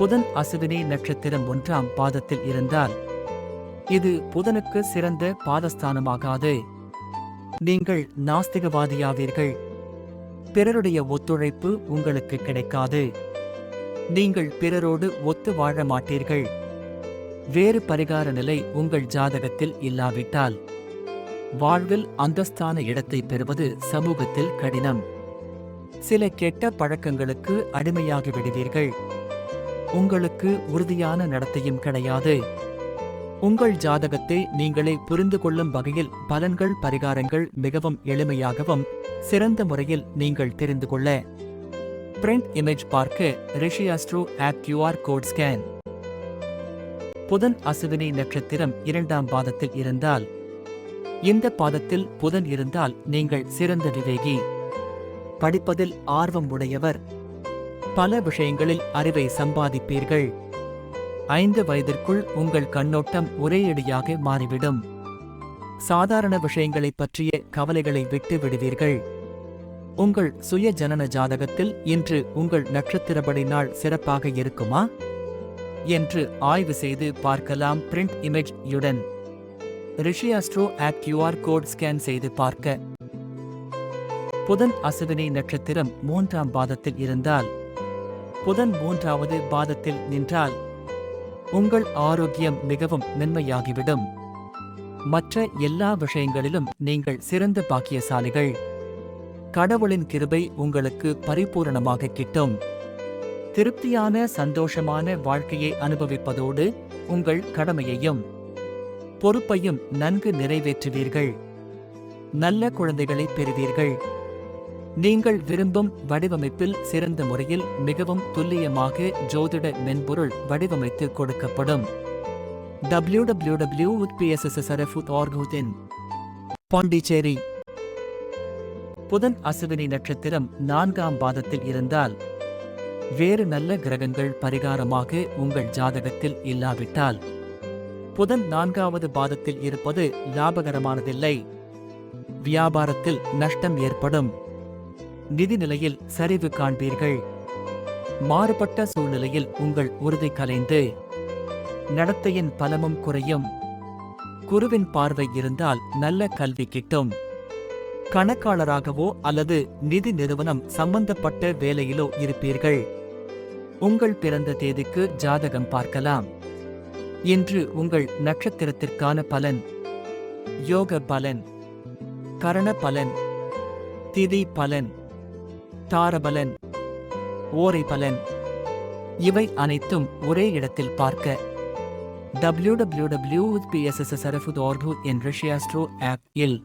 புதன் அசுவினி நட்சத்திரம் ஒன்றாம் பாதத்தில் இருந்தால் இது புதனுக்கு சிறந்த பாதஸ்தானமாகாது. நீங்கள் நாஸ்திகவாதியாவீர்கள். பிறருடைய ஒத்துழைப்பு உங்களுக்கு கிடைக்காது. நீங்கள் பிறரோடு ஒத்து வாழ மாட்டீர்கள். வேறு பரிகார நிலை உங்கள் ஜாதகத்தில் இல்லாவிட்டால் வாழ்வில் அந்தஸ்தான இடத்தை பெறுவது சமூகத்தில் கடினம். சில கெட்ட பழக்கங்களுக்கு அடிமையாகி விடுவீர்கள் உங்களுக்கு உறுதியான நடத்தையும் கிடையாது. உங்கள் ஜாதகத்தை நீங்களே புரிந்து கொள்ளும் வகையில் பலன்கள் பரிகாரங்கள் மிகவும் எளிமையாகவும் சிறந்த முறையில் நீங்கள் தெரிந்து கொள்ள. பிரிண்ட் இமேஜ் பார்க்க Rishi Astro app QR code scan புதன் அசுவினி நட்சத்திரம் இரண்டாம் பாதத்தில் இருந்தால் இந்த பாதத்தில் புதன் இருந்தால் நீங்கள் சிறந்த விவேகி. படிப்பதில் ஆர்வம் உடையவர் பல விஷயங்களில் அறிவை சம்பாதிப்பீர்கள். ஐந்து வயதிற்குள் உங்கள் கண்ணோட்டம் ஒரேயடியாக மாறிவிடும். சாதாரண விஷயங்களைப் பற்றிய கவலைகளை விட்டு விடுவீர்கள். உங்கள் சுய ஜனன ஜாதகத்தில் இன்று உங்கள் நட்சத்திரப்படி நாள் சிறப்பாக இருக்குமா? என்று ஆய்வு செய்து பார்க்கலாம் பிரிண்ட் இமேஜ் யுடன். Rishi Astro app QR code scan செய்து பார்க்க. புதன் அசுவினி நட்சத்திரம் மூன்றாம் பாதத்தில் இருந்தால் புதன் மூன்றாவது பாதத்தில் நின்றால் உங்கள் ஆரோக்கியம் மிகவும் மென்மையாகிவிடும் மற்ற எல்லா விஷயங்களிலும் நீங்கள் சிறந்த பாக்கியசாலிகள். கடவுளின் கிருபை உங்களுக்கு பரிபூரணமாக கிட்டும். திருப்தியான சந்தோஷமான வாழ்க்கையை அனுபவிப்பதோடு உங்கள் கடமையையும் பொறுப்பையும் நன்கு நிறைவேற்றுவீர்கள். நல்ல குழந்தைகளை பெறுவீர்கள். நீங்கள் விரும்பும் வடிவமைப்பில் சிறந்த முறையில் மிகவும் துல்லியமாக ஜோதிட மென்பொருள் வடிவமைத்து கொடுக்கப்படும். W W W Pondicherry. புதன் அசுவினி நட்சத்திரம் நான்காம் பாதத்தில் இருந்தால் வேறு நல்ல கிரகங்கள் பரிகாரமாக உங்கள் ஜாதகத்தில் இல்லாவிட்டால் புதன் நான்காவது பாதத்தில் இருப்பது லாபகரமானதில்லை. வியாபாரத்தில் நஷ்டம் ஏற்படும். நிதி நிலையில் சரிவு காண்பீர்கள். மாறுபட்ட சூழ்நிலையில் உங்கள் உறுதி கலைந்து நடத்தையின் பலமும் குறையும். குருவின் பார்வை இருந்தால் நல்ல கல்வி கிட்டும். கணக்காளராகவோ அல்லது நிதி நிறுவனம் சம்பந்தப்பட்ட வேலையிலோ இருப்பீர்கள். உங்கள் பிறந்த தேதிக்கு ஜாதகம் பார்க்கலாம். இன்று உங்கள் நட்சத்திரத்திற்கான பலன் யோக பலன் கரண பலன் திதி பலன் தாரபலன் ஓரை பலன் இவை அனைத்தும் ஒரே இடத்தில் பார்க்க டபிள்யூ டபிள்யூ டபிள்யூ ஆர்கு என் ரிஷியாஸ்ட்ரோ ஆப் இல்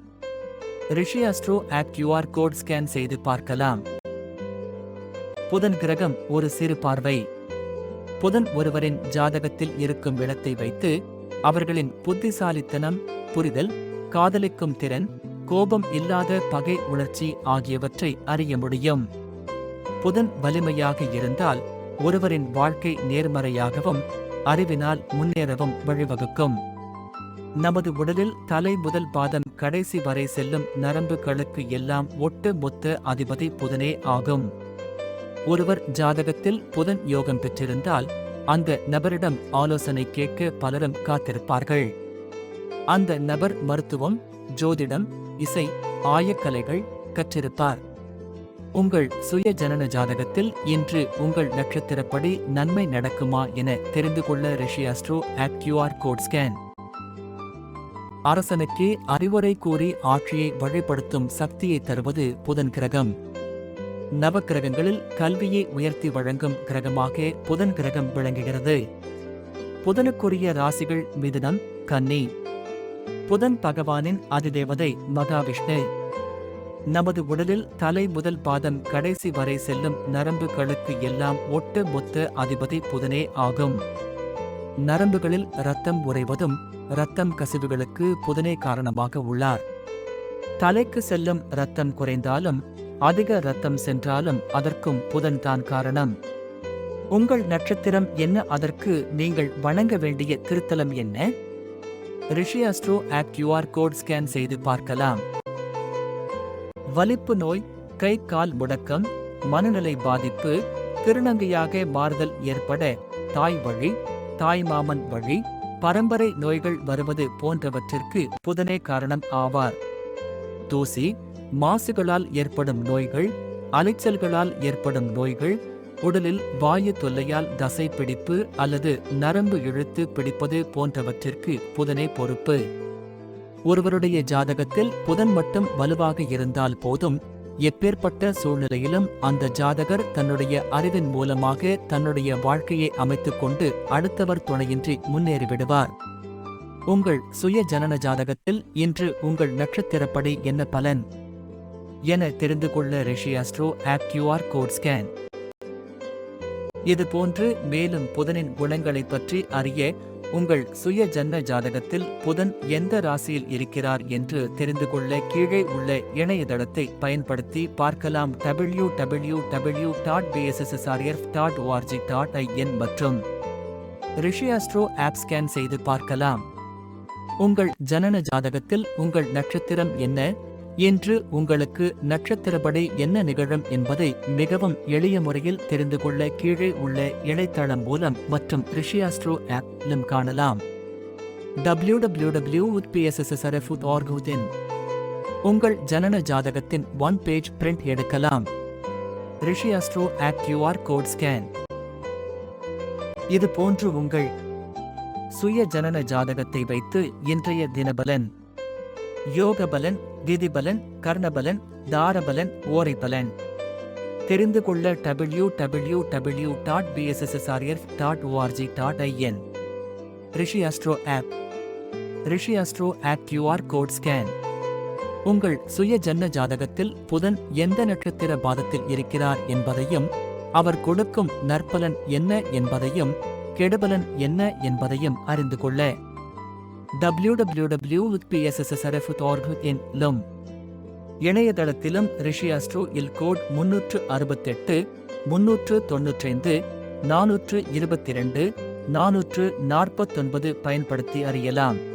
Rishi Astro app QR code scan செய்து பார்க்கலாம். புதன் கிரகம் ஒரு சிறு பார்வை. புதன் ஒருவரின் ஜாதகத்தில் இருக்கும் இடத்தை வைத்து அவர்களின் புத்திசாலித்தனம் புரிதல் காதலிக்கும் திறன் கோபம் இல்லாத பகை உணர்ச்சி ஆகியவற்றை அறிய முடியும். புதன் வலிமையாக இருந்தால் ஒருவரின் வாழ்க்கை நேர்மறையாகவும் அறிவினால் முன்னேறவும் வழிவகுக்கும். நமது உடலில் தலை முதல் பாதம் கடைசி வரை செல்லும் நரம்புகளுக்கு எல்லாம் ஒட்டு மொத்த அதிபதி புதனே ஆகும். ஒருவர் ஜாதகத்தில் புதன் யோகம் பெற்றிருந்தால் அந்த நபரிடம் ஆலோசனை கேட்க பலரும் காத்திருப்பார்கள். அந்த நபர் மருத்துவம் ஜோதிடம் இசை ஆயக்கலைகள் கற்றிருப்பார் உங்கள் சுய ஜனன ஜாதகத்தில் இன்று உங்கள் நட்சத்திரப்படி நன்மை நடக்குமா என தெரிந்து கொள்ள Rishi Astro app QR code scan அரசனுக்கே அறிவுரை கூறி ஆட்சியை வழிபடுத்தும் சக்தியை தருவது புதன் கிரகம். நவக்கிரகங்களில் கல்வியை உயர்த்தி வழங்கும் கிரகமாக புதன் கிரகம் விளங்குகிறது. புதனுக்குரிய ராசிகள் மிதுனம் கன்னி புதன் பகவானின் அதிதேவதை மகாவிஷ்ணு. நமது உடலில் தலை முதல் பாதம் கடைசி வரை செல்லும் நரம்புகளுக்கு எல்லாம் ஒட்டு மொத்த அதிபதி புதனே ஆகும். நரம்புகளில் இரத்தம் உறைவதும் இரத்தம் கசிவுகளுக்கு புதனே காரணமாக உள்ளார். தலைக்கு செல்லும் இரத்தம் குறைந்தாலும் அதிக இரத்தம் சென்றாலும் அதற்கும் புதன் தான் காரணம். உங்கள் நட்சத்திரம் என்ன அதற்கு நீங்கள் வணங்க வேண்டிய திருத்தலம் என்ன? Rishi Astro app QR code scan செய்து பார்க்கலாம். வலிப்பு நோய் கை கால் முடக்கம் மனநிலை பாதிப்பு திருநங்கையாக மாறுதல் ஏற்பட தாய் வழி தாய் மாமன் வழி பரம்பரை நோய்கள் வருவது போன்றவற்றிற்கு புதனே காரணம் ஆவார். தூசி மாசுகளால் ஏற்படும் நோய்கள் அலைச்சல்களால் ஏற்படும் நோய்கள் உடலில் வாயு தொல்லையால் தசை பிடிப்பு அல்லது நரம்பு இழுத்து பிடிப்பது போன்றவற்றிற்கு புதனே பொறுப்பு. ஒருவருடைய ஜாதகத்தில் புதன் மட்டும் வலுவாக இருந்தால் போதும். எப்பேற்பட்ட சூழ்நிலையிலும் அந்த ஜாதகர் தன்னுடைய அறிவின் மூலமாக தன்னுடைய வாழ்க்கையை அமைத்துக் கொண்டு அடுத்தவர் துணையின்றி முன்னேறிவிடுவார் உங்கள் சுய ஜனன ஜாதகத்தில் இன்று உங்கள் நட்சத்திரப்படி என்ன பலன்? என தெரிந்து கொள்ள Rishi Astro app QR code scan. இது போன்று மேலும் புதனின் குணங்களைப் பற்றி அறிய உங்கள் சுய ஜன்ம ஜாதகத்தில் புதன் எந்த ராசியில் இருக்கிறார் என்று தெரிந்து கொள்ள கீழே உள்ள இணையதளத்தை பயன்படுத்தி பார்க்கலாம். W W W dot PSSSRF dot ORG dot IN மற்றும் ரிஷியாஸ்ட்ரோ ஆப் ஸ்கேன் செய்து பார்க்கலாம். உங்கள் ஜனன ஜாதகத்தில் உங்கள் நட்சத்திரம் என்ன? இன்று உங்களுக்கு நட்சத்திரப்படி என்ன நிகழும் என்பதை மிகவும் எளிய முறையில் தெரிந்து கொள்ள கீழே உள்ள இணையதளம் மூலம் மற்றும் ரிஷியாஸ்ட்ரோ ஆப்பிலும் காணலாம் டபிள்யூ டபிள்யூ டபிள்யூ உட்பிஎஸ்எஸ்எஸ்ஆர்எஃப் உங்கள் ஜனன ஜாதகத்தின் ஒன் பேஜ் பிரிண்ட் எடுக்கலாம். Rishi Astro app QR code scan இது போன்று உங்கள் சுய ஜனன ஜாதகத்தை வைத்து இன்றைய தினபலன் யோகபலன் திதிபலன் கர்ணபலன் தாரபலன் ஓரைபலன். தெரிந்து கொள்ள W W W dot PSSSRF dot ORG dot IN Rishi Astro app. Rishi Astro app QR code scan உங்கள் சுய ஜன்ன ஜாதகத்தில் புதன் எந்த நட்சத்திர பாதத்தில் இருக்கிறார் என்பதையும் அவர் கொடுக்கும் நற்பலன் என்ன என்பதையும் கெடுபலன் என்ன என்பதையும் அறிந்து கொள்ள. டபிள்யூ லும் இணையதளத்திலும் ரிஷி அஸ்ட்ரோ இல் கோட் முன்னூற்று அறுபத்தெட்டு முன்னூற்று தொன்னூற்றைந்து நானூற்று இருபத்தி இரண்டு நானூற்று நாற்பத்தொன்பது பயன்படுத்தி அறியலாம்.